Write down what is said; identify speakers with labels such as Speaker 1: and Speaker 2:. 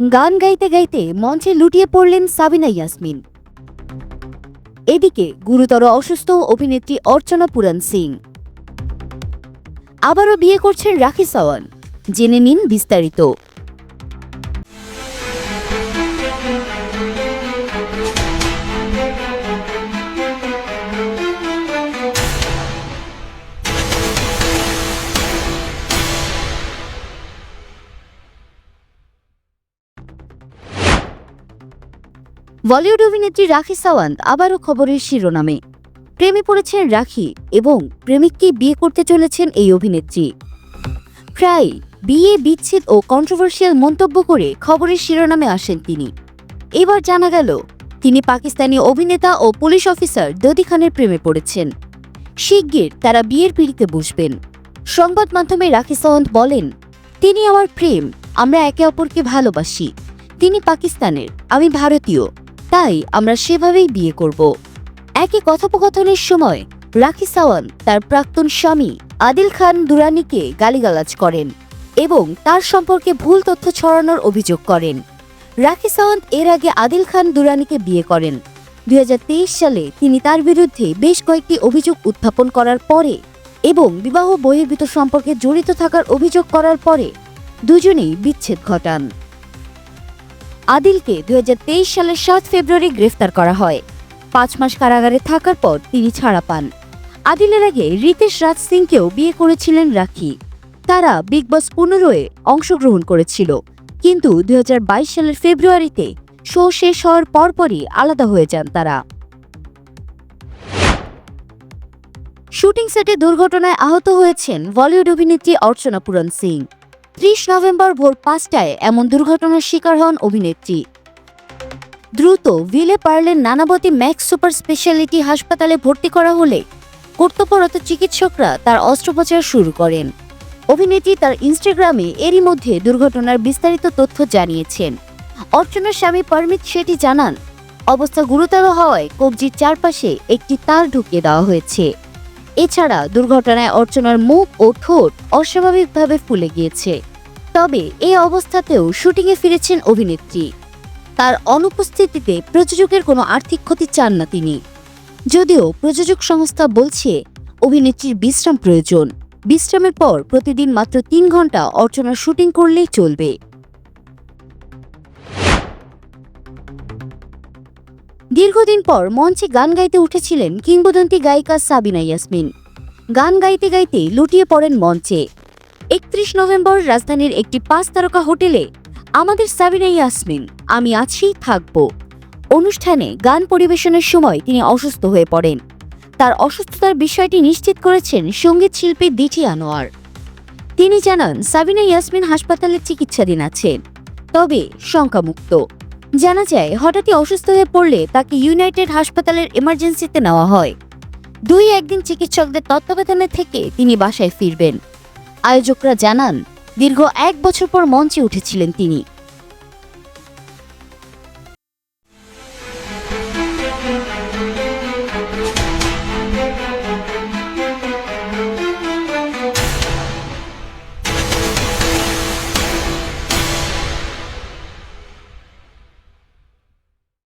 Speaker 1: গান গাইতে গাইতে মঞ্চে লুটিয়ে পড়লেন সাবিনা ইয়াসমিন। এদিকে গুরুতর অসুস্থ অভিনেত্রী অর্চনা পুরান সিং। আবারও বিয়ে করছেন রাখি সাওয়ান। জেনে নিন বিস্তারিত। বলিউড অভিনেত্রী রাখি সাওয়ান্ত আবারও খবরের শিরোনামে। প্রেমে পড়েছেন রাখি এবং প্রেমিককে বিয়ে করতে চলেছেন এই অভিনেত্রী। প্রায় বিয়ে বিচ্ছেদ ও কন্ট্রোভার্সিয়াল মন্তব্য করে খবরের শিরোনামে আসেন তিনি। এবার জানা গেল, তিনি পাকিস্তানি অভিনেতা ও পুলিশ অফিসার দদি খানের প্রেমে পড়েছেন। শিগগির তারা বিয়ের পিড়িতে বসবেন। সংবাদ মাধ্যমে রাখি সাওয়ান্ত বলেন, তিনি আমার প্রেম, আমরা একে অপরকে ভালোবাসি। তিনি পাকিস্তানের, আমি ভারতীয়। তাই আমরা সেভাবেই বিয়ে করব। একই কথোপকথনের সময় রাখি সাওয়ান তার প্রাক্তন স্বামী আদিল খান দুরানিকে গালিগালাজ করেন এবং তার সম্পর্কে ভুল তথ্য ছড়ানোর অভিযোগ করেন। রাখি সাওয়ান্ত এর আগে আদিল খান দুরানিকে বিয়ে করেন। দুই হাজার তেইশ সালে তিনি তার বিরুদ্ধে বেশ কয়েকটি অভিযোগ উত্থাপন করার পরে এবং বিবাহ বহির্ভূত সম্পর্কে জড়িত থাকার অভিযোগ করার পরে দুজনেই বিচ্ছেদ ঘটান। আদিলকে দুই হাজার তেইশ সালের সাত ফেব্রুয়ারি গ্রেফতার করা হয়। পাঁচ মাস কারাগারে থাকার পর তিনি ছাড়া পান। আদিলের আগে রিতেশ রাজ সিংকেও বিয়ে করেছিলেন রাখি। তারা বিগ বস পনেরোয় অংশগ্রহণ করেছিল। কিন্তু দু হাজার বাইশ সালের ফেব্রুয়ারিতে শো শেষ হওয়ার পরপরই আলাদা হয়ে যান তারা। শুটিং সেটে দুর্ঘটনায় আহত হয়েছেন বলিউড অভিনেত্রী অর্চনা পুরন সিং। ত্রিশ নভেম্বর ভোর পাঁচটায় এমন দুর্ঘটনার শিকার হন অভিনেত্রী। দ্রুত ভিলে পারলেন নানাবতী ম্যাক্স সুপার স্পেশালিটি হাসপাতালে ভর্তি করা হলে কর্তব্যরত চিকিৎসকরা তার অস্ত্রোপচার শুরু করেন। অভিনেত্রী তার ইনস্টাগ্রামে এরই মধ্যে দুর্ঘটনার বিস্তারিত তথ্য জানিয়েছেন। অর্চনার স্বামী পরমিত শেঠি জানান, অবস্থা গুরুতর হওয়ায় কবজির চারপাশে একটি তার ঢুকিয়ে দেওয়া হয়েছে। এছাড়া দুর্ঘটনায় অর্চনার মুখ ও ঠোঁট অস্বাভাবিকভাবে ফুলে গিয়েছে। তবে এই অবস্থাতেও শুটিংয়ে ফিরেছেন অভিনেত্রী। তার অনুপস্থিতিতে প্রযোজকের কোনো আর্থিক ক্ষতি চান না তিনি। যদিও প্রযোজক সংস্থা বলছে, অভিনেত্রীর বিশ্রাম প্রয়োজন। বিশ্রামের পর প্রতিদিন মাত্র তিন ঘণ্টা অর্চনার শুটিং করলেই চলবে। দীর্ঘদিন পর মঞ্চে গান গাইতে উঠেছিলেন কিংবদন্তি গায়িকা সাবিনা ইয়াসমিন। গান গাইতে গাইতে লুটিয়ে পড়েন মঞ্চে। একত্রিশ নভেম্বর রাজধানীর একটি পাঁচ তারকা হোটেলে, আমাদের সাবিনা ইয়াসমিন, আমি আছি থাকব। অনুষ্ঠানে গান পরিবেশনের সময় তিনি অসুস্থ হয়ে পড়েন। তার অসুস্থতার বিষয়টি নিশ্চিত করেছেন সংগীত শিল্পী দিঠি আনোয়ার। তিনি জানান, সাবিনা ইয়াসমিন হাসপাতালে চিকিৎসাধীন আছেন, তবে শঙ্কামুক্ত। জানা যায়, হঠাৎই অসুস্থ হয়ে পড়লে তাকে ইউনাইটেড হাসপাতালের এমার্জেন্সিতে নেওয়া হয়। দুই একদিন চিকিৎসকদের তত্ত্বাবধানে থেকে তিনি বাসায় ফিরবেন। আয়োজকরা জানান, দীর্ঘ এক বছর পর মঞ্চে উঠেছিলেন তিনি। thank you